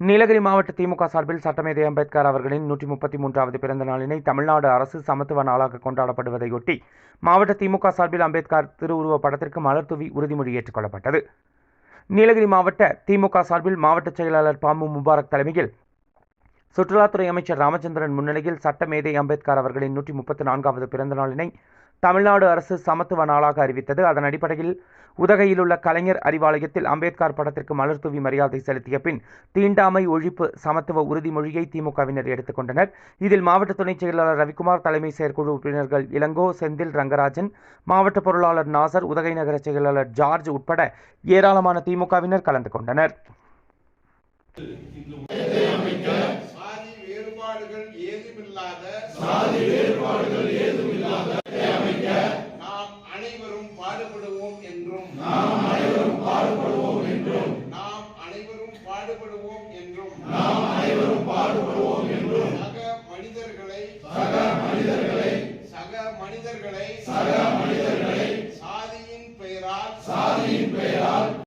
நீலகிரி மாவட்ட திமுக சார்பில் சட்டமேதை அம்பேத்கர் அவர்களின் நூற்றி முப்பத்தி மூன்றாவது பிறந்த நாளினை தமிழ்நாடு அரசு சமத்துவ நாளாக கொண்டாடப்படுவதையொட்டி மாவட்ட திமுக சார்பில் அம்பேத்கர் திருவுருவப் படத்திற்கு மலர்தூவி உறுதிமொழி ஏற்றுக்கொள்ளப்பட்டது. நீலகிரி மாவட்ட திமுக சார்பில் மாவட்ட செயலாளர் பாமு முபாரக் தலைமையில் சுற்றுலாத்துறை அமைச்சர் ராமச்சந்திரன் முன்னிலையில் சட்டமேதை அம்பேத்கர் அவர்களின் நூற்றி முப்பத்தி நான்காவது பிறந்த நாளினை தமிழ்நாடு அரசு சமத்துவ நாளாக அறிவித்தது. அதன் அடிப்படையில் உதகையில் உள்ள கலைஞர் அறிவாலயத்தில் அம்பேத்கர் படத்திற்கு மலர் தூவி மரியாதை செலுத்திய பின் தீண்டாமை ஒழிப்பு சமத்துவ உறுதிமொழியை திமுகவினர் எடுத்துக்கொண்டனர் இதில் மாவட்ட துணைச் செயலாளர் ரவிக்குமார் தலைமை செயற்குழு உறுப்பினர்கள் இளங்கோ செந்தில் ரங்கராஜன் மாவட்ட பொருளாளர் நாசர் உதகை நகர செயலாளர் ஜார்ஜ் உட்பட ஏராளமான திமுகவினர் கலந்து கொண்டனர். சாதி வேறுபாடுகள் ஏதுமில்லாத சாதி வேறுபாடுகள் ஏதும் பாடுபடுவோம் என்றும். நாம் அனைவரும் பாடுபடுவோம் என்றும். நாம் அனைவரும் பாடுபடுவோம் என்றும். நாம் அனைவரும் பாடுபடுவோம் என்றும். சக மனிதர்களை சக மனிதர்களை சக மனிதர்களை சக மனிதர்களை சாதியின் பெயரால் சாதியின் பெயர்